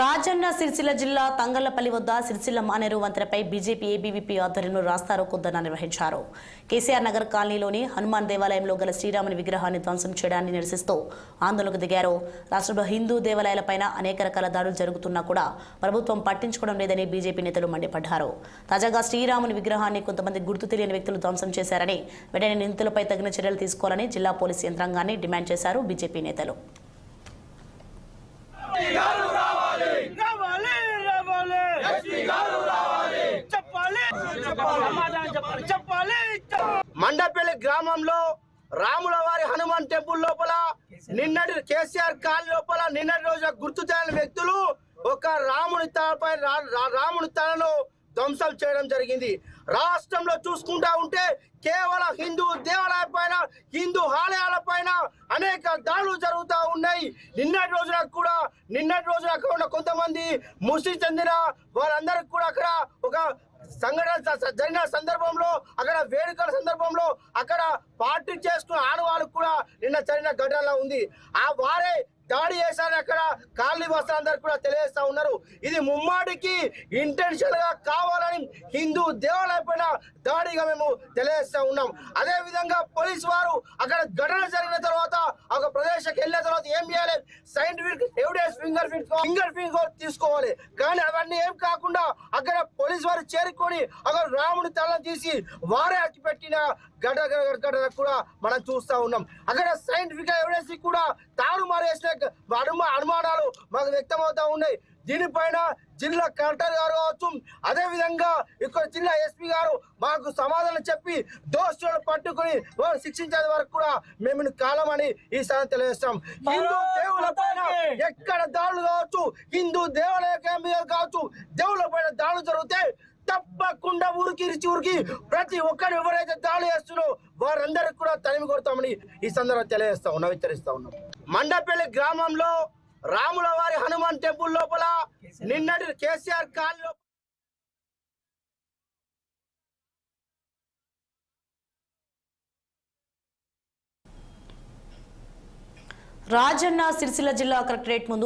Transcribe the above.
రాజన్న సిరిసిల్ల జిల్లా తంగళ్ళపల్లి వద్ద సిరిసిల్ల మానేరు వంతెనపై బీజేపీ ఏబీవీపీ ఆధ్వర్యంలో రాస్తారో ధర్నా నిర్వహించారు. కేసీఆర్ నగర్ కాలనీలోని హనుమాన్ దేవాలయంలో గల శ్రీరాముని విగ్రహాన్ని ధ్వంసం చేయడాన్ని నిరసిస్తూ ఆందోళనకు దిగారు. రాష్ట్రంలో హిందూ దేవాలయాలపైన అనేక రకాల దాడులు జరుగుతున్నా కూడా ప్రభుత్వం పట్టించుకోవడం లేదని బీజేపీ నేతలు మండిపడ్డారు. తాజాగా శ్రీరాముని విగ్రహాన్ని కొంతమంది గుర్తు తెలియని వ్యక్తులు ధ్వంసం చేశారని వెంటనే నిందితులపై తగిన చర్యలు తీసుకోవాలని జిల్లా పోలీసు యంత్రాంగాన్ని డిమాండ్ చేశారు బీజేపీ నేతలు. మండపల్లి గ్రామంలో రాముల వారి హనుమాన్ టెంపుల్ లోపల నిన్నటి కేసీఆర్ కాలి లోపల నిన్నటి రోజున గుర్తు తెలియని వ్యక్తులు ఒక రాముని తలపై రా- రాముని తలను ధ్వంసం చేయడం జరిగింది. రాష్ట్రంలో చూసుకుంటా ఉంటే కేవలం హిందూ దేవాలయాల పైన హిందూ ఆలయాల పైన అనేక దాడులు జరుగుతూ ఉన్నాయి. నిన్నటి రోజున కూడా నిన్నటి రోజున అక్కడ ఉన్న కొంతమంది ముస్లిం చెందిన వారందరికి కూడా అక్కడ ఒక సంఘటన జరిగిన సందర్భంలో అక్కడ వేడుకల సందర్భంలో అక్కడ పార్టీ చేసుకున్న ఆడవాళ్ళకు కూడా నిన్న జరిగిన ఘటనలా ఉంది. ఆ వారే దాడి చేశారని అక్కడ కాలనీ వస్తులందరూ కూడా తెలియజేస్తా ఉన్నారు. ఇది ముమ్మాడికి ఇంటెన్షన్గా కావాలని హిందూ దేవాలయం పైన దాడిగా మేము తెలియజేస్తా ఉన్నాం. అదే విధంగా పోలీసు వారు అక్కడ ఘటన జరిగిన తర్వాత ఒక ప్రదేశంకి వెళ్ళిన తర్వాత ఏం చేయాలి? Sign finger print finger print తీసుకోవాలి. కానీ అవన్నీ ఏం కాకుండా అక్కడ పోలీస్ వారు చేరుకొని అక్కడ రాముడి తల తీసి వారే అట్టిపెట్టిన గడ ఘటన ఘటన కూడా మనం చూస్తా ఉన్నాం. అక్కడ సైంటిఫిక్ ఎవిడెన్స్ కూడా తారుమారు వేసిన అనుమానాలు మాకు వ్యక్తమవుతా ఉన్నాయి. దీనిపైన జిల్లా కలెక్టర్ గారు కావచ్చు అదే విధంగా ఇక్కడ జిల్లా ఎస్పీ గారు మాకు సమాధానం చెప్పి దోషులను పట్టుకుని వారు శిక్షించే వరకు కూడా మేము కాలమని ఈ సాయం తెలియజేస్తాం. హిందూ దేవుల పైన ఎక్కడ దాడులు కావచ్చు హిందూ దేవాలయ మీద కావచ్చు దేవుల పైన దాడులు జరిగితే తప్పకుండా ఊరికి ఇరిచి ఊరికి ప్రతి ఒక్కరు ఎవరైతే దాడి చేస్తున్నారో వారందరికి కూడా తనిమి కొడతామని ఈ సందర్భంగా తెలియజేస్తా ఉన్నాం హెచ్చరిస్తా ఉన్నాం. మండపల్లి గ్రామంలో రాముల వారి హనుమాన్ టెంపుల్ లోపల నిన్నటి కేసీఆర్ కాలనీ రాజన్న సిరిసిల్ల జిల్లా కలెక్టరేట్ ముందు